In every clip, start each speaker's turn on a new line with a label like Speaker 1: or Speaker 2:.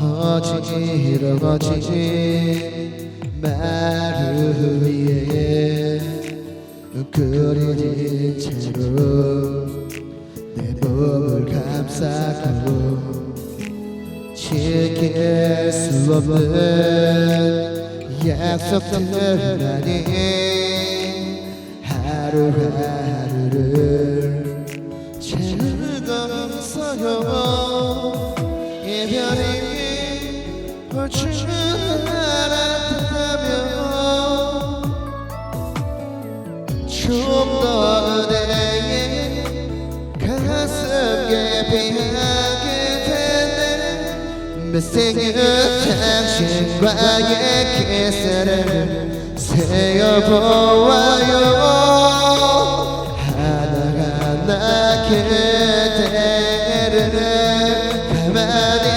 Speaker 1: 어지러워진 마루 위에 그려진 채로 내 몸을 감싸고 지킬 수 없는 약속들만이 하루하루를 가슴 깊이 하게 되네. 매생은 당신과의 키스를 세어보아요. 하나하나 그대를 가만히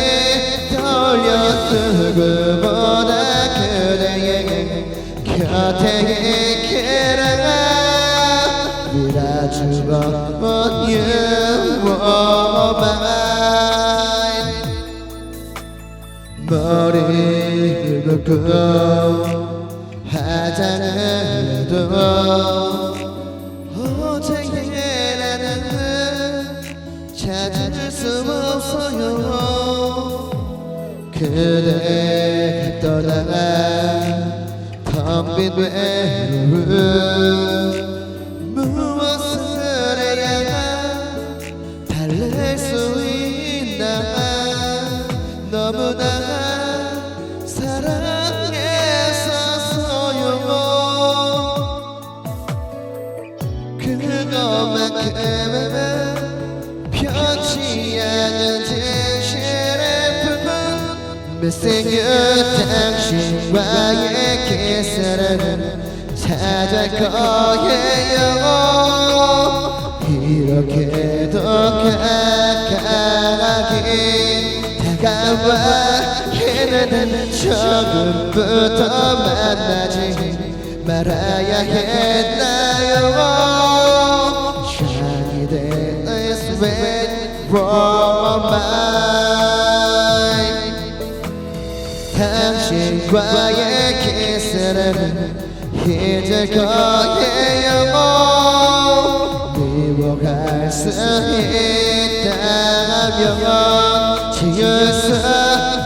Speaker 1: 돌려 쓰고보다 그대에게 곁에 있기를 you are mine 머리를 긁고 화장을 해도 어제의 나는 찾을 수 없어요. 그대가 떠나가 텅빈 외로움 매생은 당신과의 키스를 찾을 거예요. 이렇게도 가까이 다가와 걔는 처음부터 만나지 말아야 했나요? Shiny days when you're mine 과의 키스를 잊을 거예요. 미워할 수 있다면 지울 수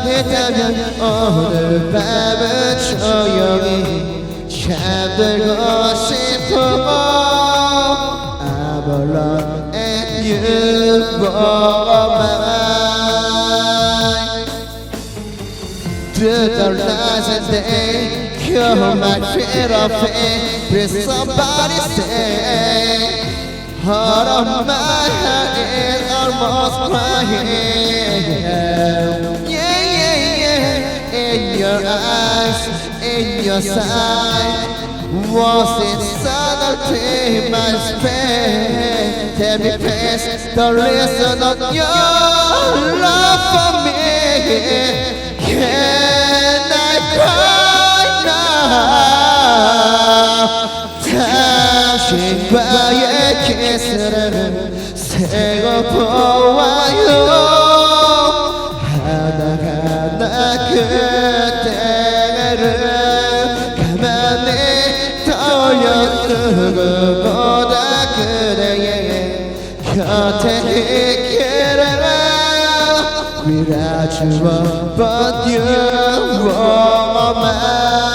Speaker 1: 있다면 오늘 밤은 조용히 잠들고 싶어. I'm alone and you are through the lies and day You're my fatal fate Please somebody say eh, Heart of my heart is almost crying eh, Yeah, yeah, yeah In your eyes, in your sight Was it subtlety my space Tell me please the reason of your love for me 떠올려두고보다 그대의 곁에 있기를 you, but you are mine